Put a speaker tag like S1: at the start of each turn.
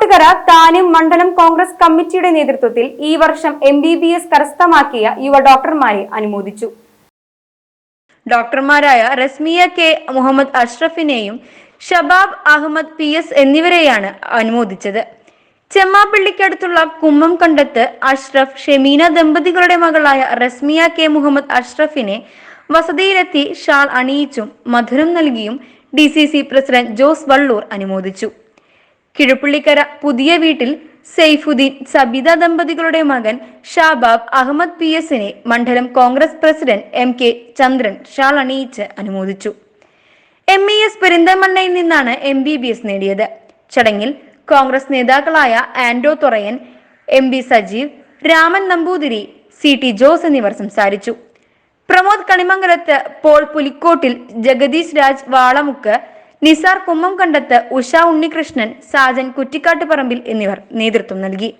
S1: പാലോട്ടുകര താനും മണ്ഡലം കോൺഗ്രസ് കമ്മിറ്റിയുടെ നേതൃത്വത്തിൽ ഈ വർഷം എം ബി ബി എസ് കരസ്ഥമാക്കിയ യുവ ഡോക്ടർമാരെ അനുമോദിച്ചു. ഡോക്ടർമാരായ റസ്മിയ കെ മുഹമ്മദ് അഷ്റഫിനെയും ഷബാബ് അഹമ്മദ് പി എസ് എന്നിവരെയാണ് അനുമോദിച്ചത്. ചെമ്മാപ്പള്ളിക്കടുത്തുള്ള കുമ്മം കണ്ടത്ത് അഷ്റഫ് ഷെമീന ദമ്പതികളുടെ മകളായ റസ്മിയ കെ മുഹമ്മദ് അഷ്റഫിനെ വസതിയിലെത്തി ഷാൾ അണിയിച്ചും മധുരം നൽകിയും D C C president Jose Valloor അനുമോദിച്ചു. കിഴപ്പള്ളിക്കര പുതിയ വീട്ടിൽ സെയ്ഫുദ്ദീൻ സബിത ദമ്പതികളുടെ മകൻ ഷാബാബ് അഹമ്മദ് പി എസിനെ മണ്ഡലം Congress president M K Chandran shawl അണിയിച്ച് അനുമോദിച്ചു. എം ഇ എസ് പെരിന്തമണ്ണയിൽ നിന്നാണ് എം ബി ബി എസ് നേടിയത്. ചടങ്ങിൽ കോൺഗ്രസ് നേതാക്കളായ Ando Thorayan M B Sajeev Raman Namboothiri C T Jose എന്നിവർ സംസാരിച്ചു. പ്രമോദ് കണിമംഗലത്ത് പോൾ പുലിക്കോട്ടിൽ ജഗദീഷ് രാജ് വാളമുക്ക് നിസാർ കുമ്മം കണ്ടത്ത് ഉഷ ഉണ്ണികൃഷ്ണൻ സാജൻ കുറ്റിക്കാട്ടുപറമ്പിൽ എന്നിവർ നേതൃത്വം നൽകി.